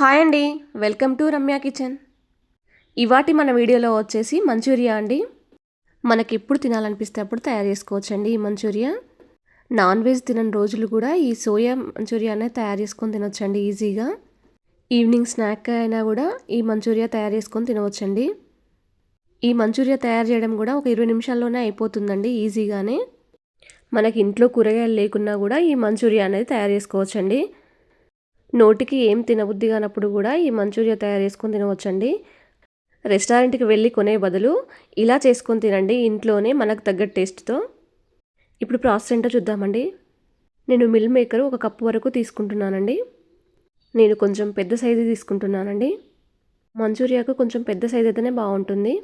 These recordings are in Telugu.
హాయ్ అండి. Welcome to Ramya kitchen. ఇవాటి మన వీడియోలో వచ్చేసి మంచూరియా అండి. మనకి ఎప్పుడు తినాలనిపిస్తే అప్పుడు తయారు చేసుకోవచ్చండి ఈ మంచూరియా. నాన్ వెజ్ తినని రోజులు కూడా ఈ సోయా మంచూరియా అనేది తయారు చేసుకొని తినొచ్చండి ఈజీగా. ఈవినింగ్ స్నాక్ అయినా కూడా ఈ మంచూరియా తయారు చేసుకొని తినవచ్చండి. ఈ మంచూరియా తయారు చేయడం కూడా ఒక ఇరవై నిమిషాల్లోనే అయిపోతుందండి ఈజీగానే. మనకి ఇంట్లో కూరగాయలు లేకున్నా కూడా ఈ మంచూరియా అనేది తయారు చేసుకోవచ్చండి. నోటికి ఏం తినబుద్ధి కానప్పుడు కూడా ఈ మంచూరియా తయారు చేసుకొని తినవచ్చండి. రెస్టారెంట్కి వెళ్ళి కొనే బదులు ఇలా చేసుకొని తినండి ఇంట్లోనే మనకు తగ్గ టేస్ట్తో. ఇప్పుడు ప్రాసెస్ ఏంటో చూద్దామండి. నేను మిల్ మేకర్ ఒక కప్పు వరకు తీసుకుంటున్నానండి. నేను కొంచెం పెద్ద సైజు తీసుకుంటున్నానండి. మంచూరియాకు కొంచెం పెద్ద సైజు అయితేనే బాగుంటుంది.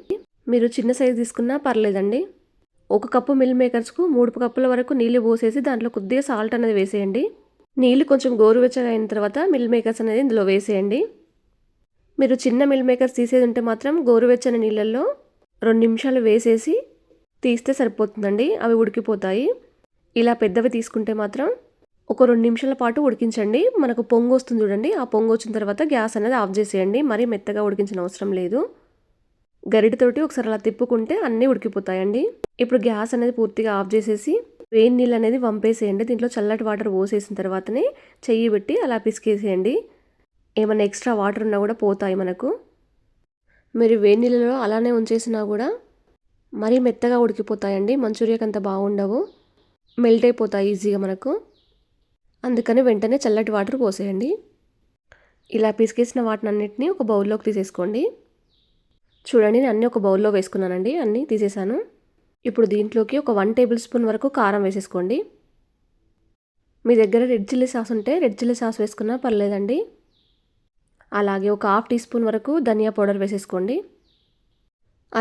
మీరు చిన్న సైజు తీసుకున్నా పర్లేదండి. ఒక కప్పు మిల్ మేకర్స్కు మూడు కప్పుల వరకు నీళ్ళు పోసేసి దాంట్లో కొద్దిగా సాల్ట్ అనేది వేసేయండి. నీళ్ళు కొంచెం గోరువెచ్చగా అయిన తర్వాత మిల్ మేకర్స్ అనేది ఇందులో వేసేయండి. మీరు చిన్న మిల్ మేకర్స్ తీసేది ఉంటే మాత్రం గోరువెచ్చని నీళ్ళల్లో రెండు నిమిషాలు వేసేసి తీస్తే సరిపోతుందండి. అవి ఉడికిపోతాయి. ఇలా పెద్దవి తీసుకుంటే మాత్రం ఒక రెండు నిమిషాల పాటు ఉడికించండి. మనకు పొంగు వస్తుంది చూడండి. ఆ పొంగు వచ్చిన తర్వాత గ్యాస్ అనేది ఆఫ్ చేసేయండి. మరీ మెత్తగా ఉడికించిన అవసరం లేదు. గరిటతోటి ఒకసారి అలా తిప్పుకుంటే అన్నీ ఉడికిపోతాయండి. ఇప్పుడు గ్యాస్ అనేది పూర్తిగా ఆఫ్ చేసేసి వేడి నీళ్ళు అనేది వంపేసేయండి. దీంట్లో చల్లటి వాటర్ పోసేసిన తర్వాతనే చెయ్యి పెట్టి అలా పిసికేసేయండి. ఏమైనా ఎక్స్ట్రా వాటర్ ఉన్నా కూడా పోతాయి మనకు. మీరు వేడి నీళ్ళలో అలానే ఉంచేసినా కూడా మరీ మెత్తగా ఉడికిపోతాయండి. మంచూరియాకి అంత బాగుండవు. మెల్ట్ అయిపోతాయి ఈజీగా మనకు. అందుకని వెంటనే చల్లటి వాటర్ పోసేయండి. ఇలా పిసికేసిన వాటిని అన్నిటిని ఒక బౌల్లోకి తీసేసుకోండి. చూడండి నేను అన్నీ ఒక బౌల్లో వేసుకున్నానండి. అన్నీ తీసేసాను. ఇప్పుడు దీంట్లోకి ఒక వన్ టేబుల్ స్పూన్ వరకు కారం వేసేసుకోండి. మీ దగ్గర రెడ్ చిల్లీ సాస్ ఉంటే రెడ్ చిల్లీ సాస్ వేసుకున్నా పర్లేదండి. అలాగే ఒక హాఫ్ టీ స్పూన్ వరకు ధనియా పౌడర్ వేసేసుకోండి.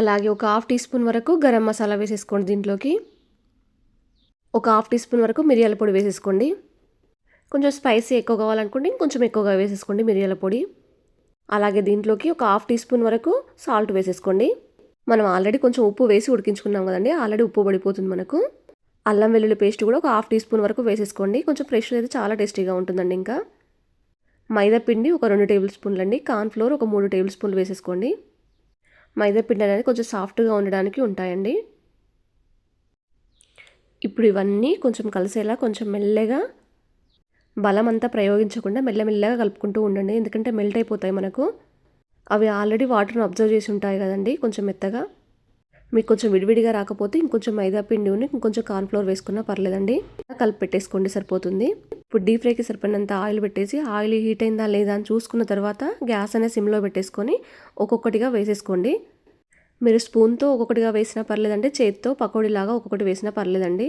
అలాగే ఒక హాఫ్ టీ స్పూన్ వరకు గరం మసాలా వేసేసుకోండి దీంట్లోకి. ఒక హాఫ్ టీ స్పూన్ వరకు మిరియాల పొడి వేసేసుకోండి. కొంచెం స్పైసీ ఎక్కువ కావాలనుకుంటే ఇంకొంచెం ఎక్కువగా వేసేసుకోండి మిరియాల పొడి. అలాగే దీంట్లోకి ఒక హాఫ్ టీ స్పూన్ వరకు సాల్ట్ వేసేసుకోండి. మనం ఆల్రెడీ కొంచెం ఉప్పు వేసి ఉడికించుకున్నాం కదండి ఆల్రెడీ ఉప్పు పడిపోతుంది మనకు. అల్లం వెల్లుల్లి పేస్ట్ కూడా ఒక హాఫ్ టీ స్పూన్ వరకు వేసేసుకోండి కొంచెం ఫ్రెష్ అయితే చాలా టేస్టీగా ఉంటుందండి ఇంకా. మైదా పిండి ఒక రెండు టేబుల్ స్పూన్లు అండి కార్న్ఫ్లోర్ ఒక మూడు టేబుల్ స్పూన్లు వేసేసుకోండి. మైదా పిండి అనేది కొంచెం సాఫ్ట్గా ఉండడానికి ఉంటాయండి. ఇప్పుడు ఇవన్నీ కొంచెం కలిసేలా కొంచెం మెల్లగా బలం అంతా ప్రయోగించకుండా మెల్లమెల్లగా కలుపుకుంటూ ఉండండి ఎందుకంటే మెల్ట్ అయిపోతాయి మనకు. అవి ఆల్రెడీ వాటర్ని అబ్జర్వ్ చేసి ఉంటాయి కదండి కొంచెం మెత్తగా. మీకు కొంచెం విడివిడిగా రాకపోతే ఇంకొంచెం మైదా పిండి ఉండి ఇంకొంచెం కార్న్ఫ్లోర్ వేసుకున్నా పర్లేదండి. కలిపి పెట్టేసుకోండి సరిపోతుంది. ఇప్పుడు డీప్ ఫ్రైకి సరిపడినంత ఆయిల్ పెట్టేసి ఆయిల్ హీట్ అయిందా లేదా అని చూసుకున్న తర్వాత గ్యాస్ అనేది సిమ్లో పెట్టేసుకొని ఒక్కొక్కటిగా వేసేసుకోండి. మీరు స్పూన్తో ఒక్కొక్కటిగా వేసినా పర్లేదండి చేతితో పకోడీలాగా ఒక్కొక్కటి వేసినా పర్లేదండి.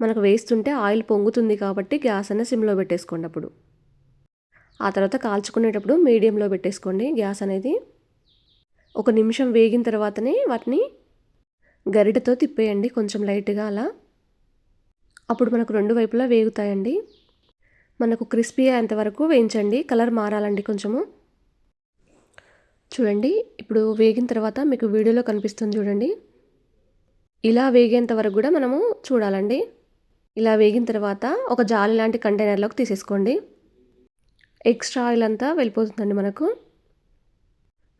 మనకు వేస్తుంటే ఆయిల్ పొంగుతుంది కాబట్టి గ్యాస్ అనేది సిమ్లో పెట్టేసుకోండి అప్పుడు. ఆ తర్వాత కాల్చుకునేటప్పుడు మీడియంలో పెట్టేసుకోండి గ్యాస్ అనేది. ఒక నిమిషం వేగిన తర్వాతనే వాటిని గరిటతో తిప్పేయండి కొంచెం లైట్గా అలా. అప్పుడు మనకు రెండు వైపులా వేగుతాయండి. మనకు క్రిస్పీ అయ్యేంతవరకు వేయించండి కలర్ మారాలండి కొంచెము. చూడండి ఇప్పుడు వేగిన తర్వాత మీకు వీడియోలో కనిపిస్తుంది చూడండి. ఇలా వేగేంత వరకు కూడా మనము చూడాలండి. ఇలా వేగిన తర్వాత ఒక జాలి లాంటి కంటైనర్లోకి తీసేసుకోండి. ఎక్స్ట్రా ఆయిల్ అంతా వెళ్ళిపోతుందండి మనకు.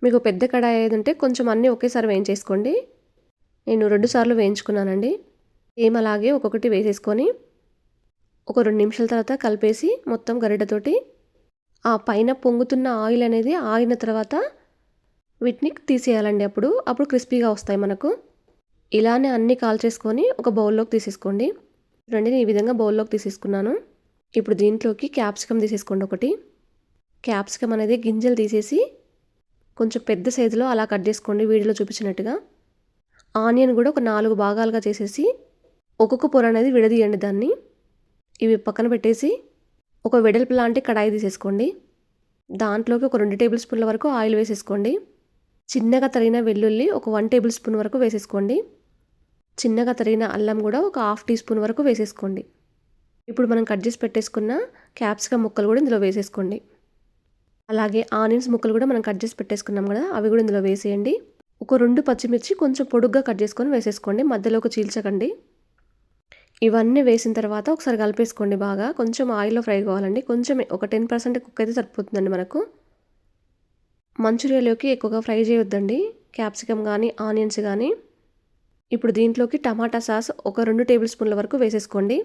మీకు పెద్ద కడాయి ఏదంటే కొంచెం అన్నీ ఒకేసారి వేయించేసుకోండి. నేను రెండు సార్లు వేయించుకున్నానండి. ఏం అలాగే ఒక్కొక్కటి వేసేసుకొని ఒక రెండు నిమిషాల తర్వాత కలిపేసి మొత్తం గరిటతోటి ఆ పైన పొంగుతున్న ఆయిల్ అనేది ఆగిన తర్వాత వీటిని తీసేయాలండి అప్పుడు. అప్పుడు క్రిస్పీగా వస్తాయి మనకు. ఇలానే అన్నీ కాల్చేసుకొని ఒక బౌల్లోకి తీసేసుకోండి. చూడండి నేను ఈ విధంగా బౌల్లోకి తీసేసుకున్నాను. ఇప్పుడు దీంట్లోకి క్యాప్సికమ్ తీసేసుకోండి ఒకటి. క్యాప్సికమ్ అనేది గింజలు తీసేసి కొంచెం పెద్ద సైజులో అలా కట్ చేసుకోండి వీడియోలో చూపించినట్టుగా. ఆనియన్ కూడా ఒక నాలుగు భాగాలుగా చేసేసి ఒక్కొక్క పొర అనేది విడదీయండి దాన్ని. ఇవి పక్కన పెట్టేసి ఒక వెడల్పు లాంటి కడాయి తీసేసుకోండి. దాంట్లోకి ఒక రెండు టేబుల్ స్పూన్ల వరకు ఆయిల్ వేసేసుకోండి. చిన్నగా తరిగిన వెల్లుల్లి ఒక వన్ టేబుల్ స్పూన్ వరకు వేసేసుకోండి. చిన్నగా తరిగిన అల్లం కూడా ఒక హాఫ్ టీ స్పూన్ వరకు వేసేసుకోండి. ఇప్పుడు మనం కట్ చేసి పెట్టేసుకున్న క్యాప్సికమ్ ముక్కలు కూడా ఇందులో వేసేసుకోండి. అలాగే ఆనియన్స్ ముక్కలు కూడా మనం కట్ చేసి పెట్టేసుకున్నాం కదా అవి కూడా ఇందులో వేసేయండి. ఒక రెండు పచ్చిమిర్చి కొంచెం పొడుగ్గా కట్ చేసుకొని వేసేసుకోండి మధ్యలో ఒక చీల్చకండి. ఇవన్నీ వేసిన తర్వాత ఒకసారి కలిపేసుకోండి బాగా. కొంచెం ఆయిల్లో ఫ్రై కావాలండి. కొంచెం ఒక టెన్ పర్సెంట్ కుక్ అయితే సరిపోతుందండి మనకు. మంచూరియాలోకి ఎక్కువగా ఫ్రై చేయొద్దండి. క్యాప్సికమ్ కానీ ఆనియన్స్ కానీ ఇప్పుడు దీంట్లోకి టమాటా సాస్ ఒక రెండు టేబుల్ స్పూన్ల వరకు వేసేసుకోండి.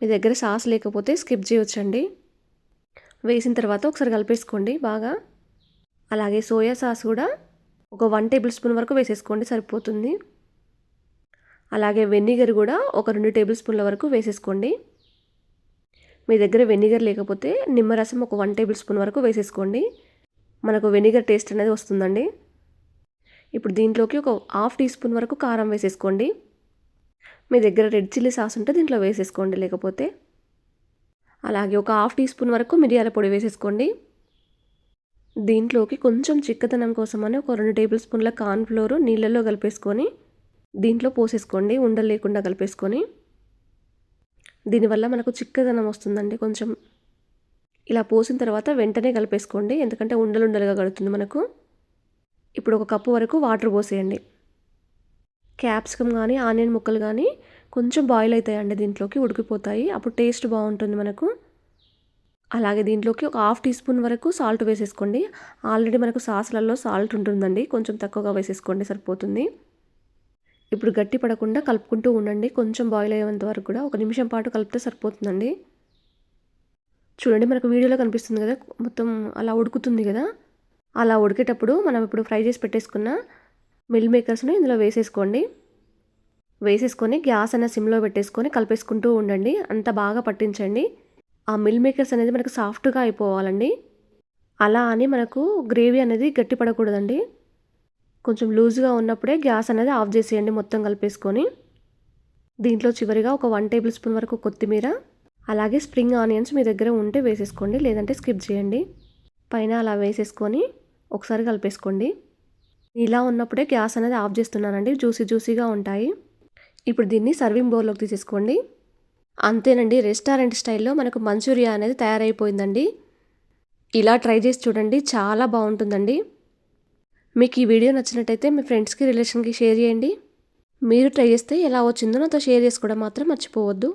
మీ దగ్గర సాస్ లేకపోతే స్కిప్ చేయొచ్చండి. వేసిన తర్వాత ఒకసారి కలిపేసుకోండి బాగా. అలాగే సోయా సాస్ కూడా ఒక వన్ టేబుల్ స్పూన్ వరకు వేసేసుకోండి సరిపోతుంది. అలాగే వెనిగర్ కూడా ఒక రెండు టేబుల్ స్పూన్ల వరకు వేసేసుకోండి. మీ దగ్గర వెనిగర్ లేకపోతే నిమ్మరసం ఒక వన్ టేబుల్ స్పూన్ వరకు వేసేసుకోండి. మనకు వెనిగర్ టేస్ట్ అనేది వస్తుందండి. ఇప్పుడు దీంట్లోకి ఒక హాఫ్ టీ స్పూన్ వరకు కారం వేసేసుకోండి. మీ దగ్గర రెడ్ చిల్లీ సాస్ ఉంటే దీంట్లో వేసేసుకోండి లేకపోతే అలాగే ఒక హాఫ్ టీ స్పూన్ వరకు మిరియాల పొడి వేసేసుకోండి. దీంట్లోకి కొంచెం చిక్కదనం కోసమని ఒక రెండు టేబుల్ స్పూన్ల కార్న్ఫ్లోర్ నీళ్ళల్లో కలిపేసుకొని దీంట్లో పోసేసుకోండి ఉండలు లేకుండా కలిపేసుకొని. దీనివల్ల మనకు చిక్కదనం వస్తుందండి కొంచెం. ఇలా పోసిన తర్వాత వెంటనే కలిపేసుకోండి ఎందుకంటే ఉండలు ఉండలుగా కడుతుంది మనకు. ఇప్పుడు ఒక కప్పు వరకు వాటర్ పోసేయండి. క్యాప్సికమ్ కానీ ఆనియన్ ముక్కలు కానీ కొంచెం బాయిల్ అవుతాయండి దీంట్లోకి ఉడికిపోతాయి. అప్పుడు టేస్ట్ బాగుంటుంది మనకు. అలాగే దీంట్లోకి ఒక హాఫ్ టీ స్పూన్ వరకు సాల్ట్ వేసేసుకోండి. ఆల్రెడీ మనకు సాసులలో సాల్ట్ ఉంటుందండి. కొంచెం తక్కువగా వేసేసుకోండి సరిపోతుంది. ఇప్పుడు గట్టి పడకుండా కలుపుకుంటూ ఉండండి. కొంచెం బాయిల్ అయ్యేంత వరకు కూడా ఒక నిమిషం పాటు కలిపితే సరిపోతుందండి. చూడండి మనకు వీడియోలో కనిపిస్తుంది కదా మొత్తం అలా ఉడుకుతుంది కదా. అలా ఉడికేటప్పుడు మనం ఇప్పుడు ఫ్రై చేసి పెట్టేసుకున్న మిల్ మేకర్స్ని ఇందులో వేసేసుకోండి. వేసేసుకొని గ్యాస్ అన్న సిమ్లో పెట్టేసుకొని కలిపేసుకుంటూ ఉండండి. అంత బాగా పట్టించండి. ఆ మిల్ మేకర్స్ అనేది మనకు సాఫ్ట్గా అయిపోవాలండి. అలా అని మనకు గ్రేవీ అనేది గట్టి పడకూడదండి. కొంచెం లూజ్గా ఉన్నప్పుడే గ్యాస్ అనేది ఆఫ్ చేసేయండి మొత్తం కలిపేసుకొని. దీంట్లో చివరిగా ఒక వన్ టేబుల్ స్పూన్ వరకు కొత్తిమీర అలాగే స్ప్రింగ్ ఆనియన్స్ మీ దగ్గర ఉంటే వేసేసుకోండి లేదంటే స్కిప్ చేయండి. పైన అలా వేసేసుకొని ఒకసారి కలిపేసుకోండి. ఇలా ఉన్నప్పుడే గ్యాస్ అనేది ఆఫ్ చేస్తున్నానండి. జ్యూసీ జ్యూసీగా ఉంటాయి. ఇప్పుడు దీన్ని సర్వింగ్ బౌల్లోకి తీసేసుకోండి. అంతేనండి రెస్టారెంట్ స్టైల్లో మనకు మంచూరియా అనేది తయారైపోయిందండి. ఇలా ట్రై చేసి చూడండి చాలా బాగుంటుందండి. మీకు ఈ వీడియో నచ్చినట్టయితే మీ ఫ్రెండ్స్కి రిలేషన్కి షేర్ చేయండి. మీరు ట్రై చేస్తే ఎలా వచ్చిందో నాతో షేర్ చేసుకోవడం మాత్రం మర్చిపోవద్దు.